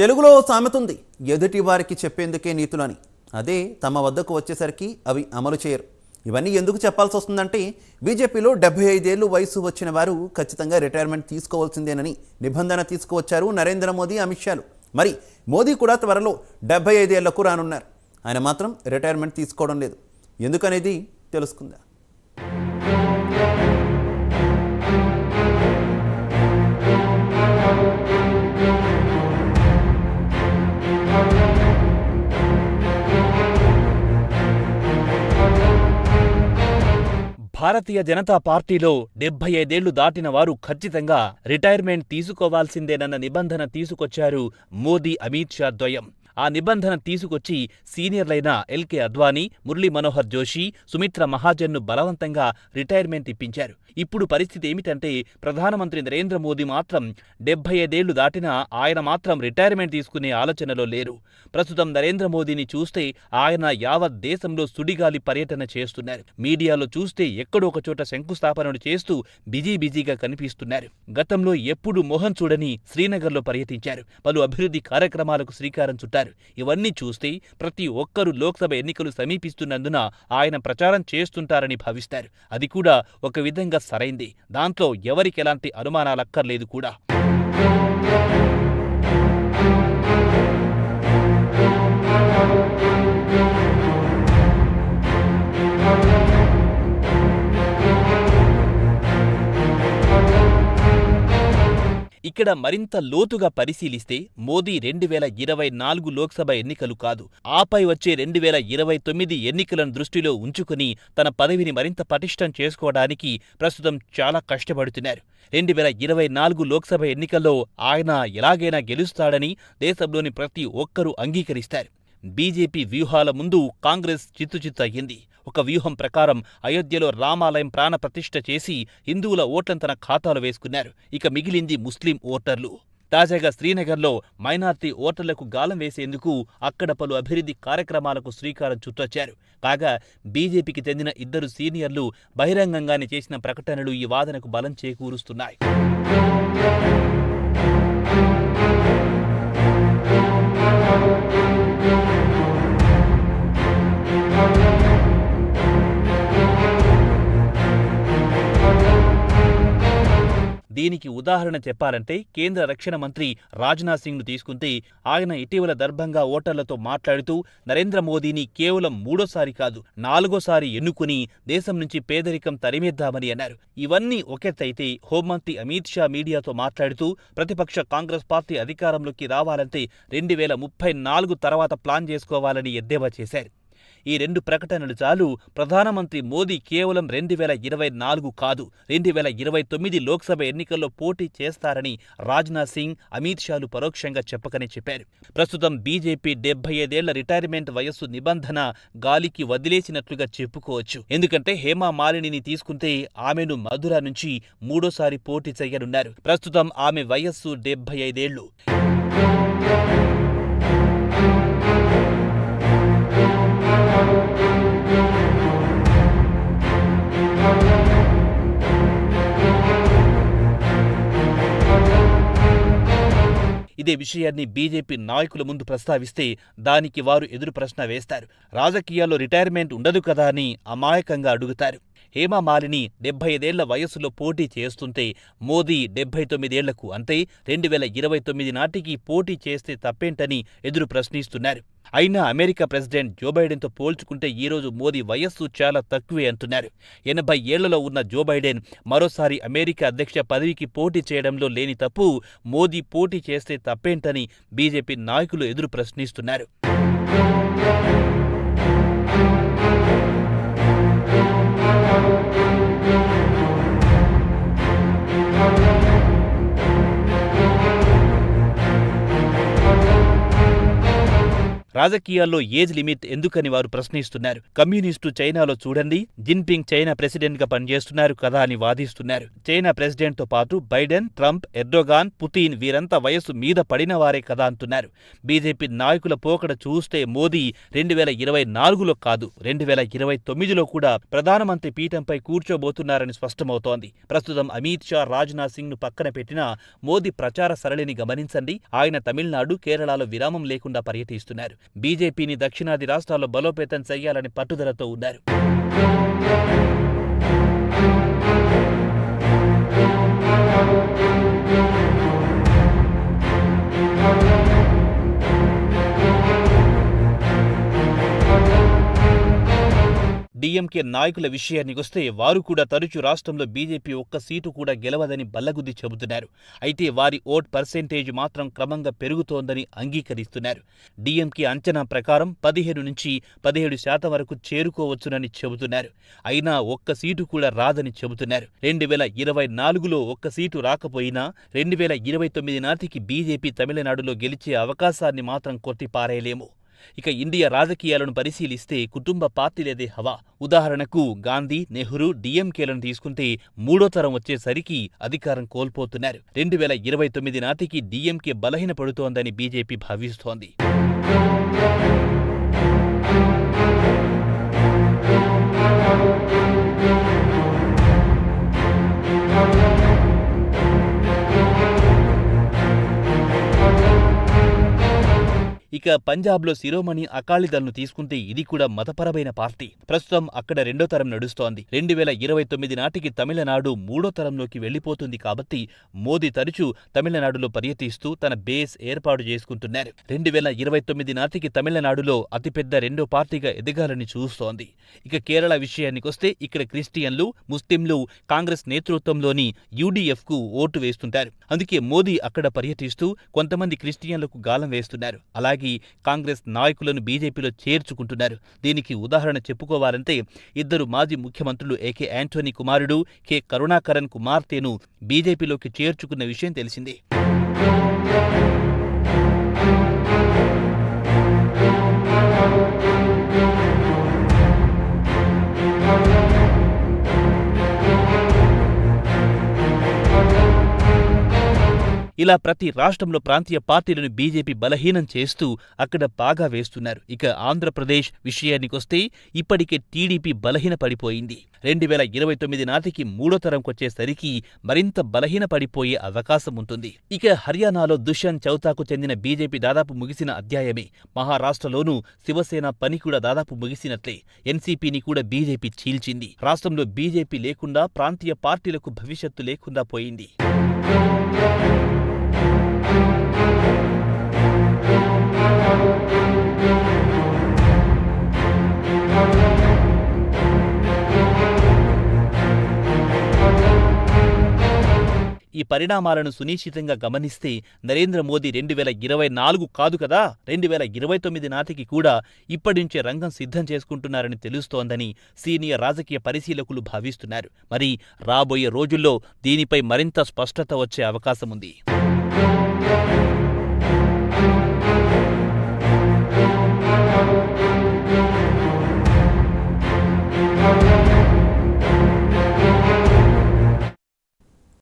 తెలుగులో సామెత ఉంది ఎదుటి వారికి చెప్పేందుకే నీతులని. అదే తమ వద్దకు వచ్చేసరికి అవి అమలు చేయరు. ఇవన్నీ ఎందుకు చెప్పాల్సి వస్తుందంటే బీజేపీలో డెబ్బై ఐదేళ్ళు వయసు వచ్చిన వారు ఖచ్చితంగా రిటైర్మెంట్ తీసుకోవాల్సిందేనని నిబంధన తీసుకువచ్చారు నరేంద్ర మోదీ అమిత్ షాలు. మరి మోదీ కూడా త్వరలో డెబ్బై ఐదేళ్ళకు రానున్నారు. ఆయన మాత్రం రిటైర్మెంట్ తీసుకోవడం లేదు. ఎందుకనేది తెలుసుకుందాం? భారతీయ జనతా పార్టీలో డెబ్బై ఐదేళ్ళు దాటిన వారు ఖచ్చితంగా రిటైర్మెంట్ తీసుకోవాల్సిందేనన్న నిబంధన తీసుకొచ్చారు మోదీ అమిత్ షా ద్వయం. ఆ నిబంధన తీసుకొచ్చి సీనియర్లైన ఎల్కే అద్వానీ మురళీ మనోహర్ జోషి సుమిత్ర మహాజన్ను బలవంతంగా రిటైర్మెంట్ ఇప్పించారు. ఇప్పుడు పరిస్థితి ఏమిటంటే ప్రధానమంత్రి నరేంద్ర మోదీ మాత్రం డెబ్బై ఐదేళ్ళు దాటినా ఆయన మాత్రం రిటైర్మెంట్ తీసుకునే ఆలోచనలో లేరు. ప్రస్తుతం నరేంద్ర మోదీని చూస్తే ఆయన యావత్ దేశంలో సుడిగాలి పర్యటన చేస్తున్నారు. మీడియాలో చూస్తే ఎక్కడో ఒక చోట శంకుస్థాపనలు చేస్తూ బిజీ బిజీగా కనిపిస్తున్నారు. గతంలో ఎప్పుడు మోహన్ చూడని శ్రీనగర్లో పర్యటించారు. పలు అభివృద్ధి కార్యక్రమాలకు శ్రీకారం చుట్టారు. ఇవన్నీ చూస్తే ప్రతి ఒక్కరూ లోక్సభ ఎన్నికలు సమీపిస్తున్నందున ఆయన ప్రచారం చేస్తుంటారని భావిస్తారు. అది కూడా ఒక విధంగా సరైంది. దాంట్లో ఎవరికి ఎలాంటి అనుమానాలక్కర్లేదు కూడా. ఇక్కడ మరింత లోతుగా పరిశీలిస్తే మోదీ రెండు వేల ఇరవై నాలుగు లోక్సభ ఎన్నికలు కాదు. ఆపై వచ్చే రెండు వేల ఇరవై తొమ్మిది ఎన్నికలను దృష్టిలో ఉంచుకుని తన పదవిని మరింత పటిష్టం చేసుకోవడానికి ప్రస్తుతం చాలా కష్టపడుతున్నారు. రెండు వేల ఇరవై నాలుగు లోక్సభ ఎన్నికల్లో ఆయన ఎలాగైనా గెలుస్తాడని దేశంలోని ప్రతి ఒక్కరూ అంగీకరిస్తారు. బీజేపీ వ్యూహాల ముందు కాంగ్రెస్ చిత్తుచిత్తయ్యింది. ఒక వ్యూహం ప్రకారం అయోధ్యలో రామాలయం ప్రాణప్రతిష్ఠ చేసి హిందువుల ఓట్లను తన ఖాతాలో వేసుకున్నారు. ఇక మిగిలింది ముస్లిం ఓటర్లు. తాజాగా శ్రీనగర్లో మైనార్టీ ఓటర్లకు గాలం వేసేందుకు అక్కడ పలు అభివృద్ధి కార్యక్రమాలకు శ్రీకారం చుట్టొచ్చారు. కాగా బీజేపీకి చెందిన ఇద్దరు సీనియర్లు బహిరంగంగానే చేసిన ప్రకటనలు ఈ వాదనకు బలం చేకూరుస్తున్నాయి. దీనికి ఉదాహరణ చెప్పాలంటే కేంద్ర రక్షణ మంత్రి రాజ్నాథ్ సింగ్ను తీసుకుంటే ఆయన ఇటీవల దర్భంగా ఓటర్లతో మాట్లాడుతూ నరేంద్ర మోదీని కేవలం మూడోసారి కాదు నాలుగోసారి ఎన్నుకుని దేశం నుంచి పేదరికం తరిమేద్దామని అన్నారు. ఇవన్నీ ఒకెత్తైతే హోంమంత్రి అమిత్ షా మీడియాతో మాట్లాడుతూ ప్రతిపక్ష కాంగ్రెస్ పార్టీ అధికారంలోకి రావాలంటే రెండు వేల ముప్పై నాలుగు తర్వాత ప్లాన్ చేసుకోవాలని ఎద్దేవా చేశారు. ఈ రెండు ప్రకటనలు చాలు. ప్రధానమంత్రి మోదీ కేవలం రెండు వేల ఇరవై నాలుగు కాదు రెండు వేల ఇరవై తొమ్మిది లోక్సభ ఎన్నికల్లో పోటీ చేస్తారని రాజ్నాథ్ సింగ్ అమిత్ షాలు పరోక్షంగా చెప్పకనే చెప్పారు. ప్రస్తుతం బీజేపీ డెబ్బై ఐదేళ్ళ రిటైర్మెంట్ వయస్సు నిబంధన గాలికి వదిలేసినట్లుగా చెప్పుకోవచ్చు. ఎందుకంటే హేమా మాలినిని తీసుకుంటే ఆమెను మధుర నుంచి మూడోసారి పోటీ చేయనున్నారు. ప్రస్తుతం ఆమె వయస్సు డెబ్బై ఐదేళ్ళు. ఇదే విషయాన్ని బీజేపీ నాయకుల ముందు ప్రస్తావిస్తే దానికి వారు ఎదురు ప్రశ్న వేస్తారు. రాజకీయాల్లో రిటైర్మెంట్ ఉండదు కదా అని అమాయకంగా అడుగుతారు. హేమమాలిని డెబ్బై ఐదేళ్ళ వయస్సులో పోటీ చేస్తుంటే మోదీ డెబ్బై తొమ్మిదేళ్ళకు అంటే రెండు వేల ఇరవై తొమ్మిది నాటికి పోటీ చేస్తే తప్పేంటని ఎదురు ప్రశ్నిస్తున్నారు. అయినా అమెరికా ప్రెసిడెంట్ జో బైడెన్తో పోల్చుకుంటే ఈరోజు మోదీ వయస్సు చాలా తక్కువే అంటున్నారు. ఎనభై ఏళ్ళలో ఉన్న జో బైడెన్ మరోసారి అమెరికా అధ్యక్ష పదవికి పోటీ చేయడంలో లేని తప్పు మోదీ పోటీ చేస్తే తప్పేంటని బీజేపీ నాయకులు ఎదురు ప్రశ్నిస్తున్నారు. రాజకీయాల్లో ఏజ్ లిమిట్ ఎందుకని వారు ప్రశ్నిస్తున్నారు? కమ్యూనిస్టు చైనాలో చూడండి జిన్పింగ్ చైనా ప్రెసిడెంట్గా పనిచేస్తున్నారు కదా అని వాదిస్తున్నారు. చైనా ప్రెసిడెంట్తో పాటు బైడెన్ ట్రంప్ ఎర్డోగాన్ పుతిన్ వీరంతా వయస్సు మీద పడిన వారే కదా అంటున్నారు. బీజేపీ నాయకుల పోకడ చూస్తే మోదీ రెండు వేల ఇరవై నాలుగులో కాదు రెండు వేల ఇరవై తొమ్మిదిలో కూడా ప్రధానమంత్రి పీఠంపై కూర్చోబోతున్నారని స్పష్టమవుతోంది. ప్రస్తుతం అమిత్ షా రాజ్నాథ్ సింగ్ను పక్కన పెట్టినా మోదీ ప్రచార సరళిని గమనించండి. ఆయన తమిళనాడు కేరళలో విరామం లేకుండా పర్యటిస్తున్నారు. బీజేపీని దక్షిణాది రాష్ట్రాల్లో బలోపేతం చేయాలని పట్టుదలతో ఉన్నారు. డీఎంకే నాయకుల విషయానికొస్తే వారు కూడా తరచూ రాష్ట్రంలో బీజేపీ ఒక్క సీటు కూడా గెలవదని బల్లగుద్ది చెబుతున్నారు. అయితే వారి ఓట్ పర్సెంటేజ్ మాత్రం క్రమంగా పెరుగుతోందని అంగీకరిస్తున్నారు. డీఎంకే అంచనా ప్రకారం పదిహేను నుంచి పదిహేడు శాతం వరకు చేరుకోవచ్చునని చెబుతున్నారు. అయినా ఒక్క సీటు కూడా రాదని చెబుతున్నారు. రెండు వేల ఇరవై నాలుగులో ఒక్క సీటు రాకపోయినా రెండు వేల ఇరవై తొమ్మిది నాటికి బీజేపీ తమిళనాడులో గెలిచే అవకాశాన్ని మాత్రం కొట్టిపారేయలేము. ఇక ఇండియా రాజకీయాలను పరిశీలిస్తే కుటుంబ పార్టీలేదే హవా. ఉదాహరణకు గాంధీ నెహ్రూ డిఎంకేలను తీసుకుంటే మూడో తరం వచ్చేసరికి అధికారం కోల్పోతున్నారు. రెండు వేల ఇరవై తొమ్మిది నాటికి బలహీన బలహీనపడుతోందని బీజేపీ భావిస్తోంది. ఇక పంజాబ్లో శిరోమణి అకాలీదళ్ను తీసుకుంటే ఇది కూడా మతపరమైన పార్టీ. ప్రస్తుతం అక్కడ రెండో తరం నడుస్తోంది. రెండు వేల ఇరవై తొమ్మిది నాటికి తమిళనాడు మూడో తరంలోకి వెళ్ళిపోతుంది కాబట్టి మోదీ తరచూ తమిళనాడులో పర్యటిస్తూ తన బేస్ ఏర్పాటు చేసుకుంటున్నారు. రెండు వేల ఇరవై తొమ్మిది నాటికి తమిళనాడులో అతిపెద్ద రెండో పార్టీగా ఎదగాలని చూస్తోంది. ఇక కేరళ విషయానికొస్తే ఇక్కడ క్రిస్టియన్లు ముస్లింలు కాంగ్రెస్ నేతృత్వంలోని యూడీఎఫ్కు ఓటు వేస్తుంటారు. అందుకే మోదీ అక్కడ పర్యటిస్తూ కొంతమంది క్రిస్టియన్లకు గాలం వేస్తున్నారు. అలాగే కాంగ్రెస్ నాయకులను బీజేపీలో చేర్చుకుంటున్నారు. దీనికి ఉదాహరణ చెప్పుకోవాలంటే ఇద్దరు మాజీ ముఖ్యమంత్రులు ఏకే యాంటోనీ కుమారుడు కె కరుణాకరన్ కుమార్తెను బీజేపీలోకి చేర్చుకున్న విషయం తెలిసిందే. ఇలా ప్రతి రాష్ట్రంలో ప్రాంతీయ పార్టీలను బీజేపీ బలహీనం చేస్తూ అక్కడ బాగా వేస్తున్నారు. ఇక ఆంధ్రప్రదేశ్ విషయానికొస్తే ఇప్పటికే టీడీపీ బలహీన పడిపోయింది రెండు వేల ఇరవై తొమ్మిది నాటికి మూడో తరంకొచ్చేసరికి మరింత బలహీన పడిపోయే అవకాశం ఉంటుంది. ఇక హర్యానాలో దుష్యంత్ చౌతాకు చెందిన బీజేపీ దాదాపు ముగిసిన అధ్యాయమే. మహారాష్ట్రలోనూ శివసేన పని కూడా దాదాపు ముగిసినట్లే. ఎన్సీపీని కూడా బీజేపీ చీల్చింది. రాష్ట్రంలో బీజేపీ లేకుండా ప్రాంతీయ పార్టీలకు భవిష్యత్తు లేకుండా పోయింది. ఈ పరిణామాలను సునిశ్చితంగా గమనిస్తే నరేంద్ర మోదీ రెండు వేల ఇరవై నాలుగు కాదు కదా రెండు వేల ఇరవై తొమ్మిది నాటికి కూడా ఇప్పటించే రంగం సిద్ధం చేసుకుంటున్నారని తెలుస్తోందని సీనియర్ రాజకీయ పరిశీలకులు భావిస్తున్నారు. మరి రాబోయే రోజుల్లో దీనిపై మరింత స్పష్టత వచ్చే అవకాశం ఉంది.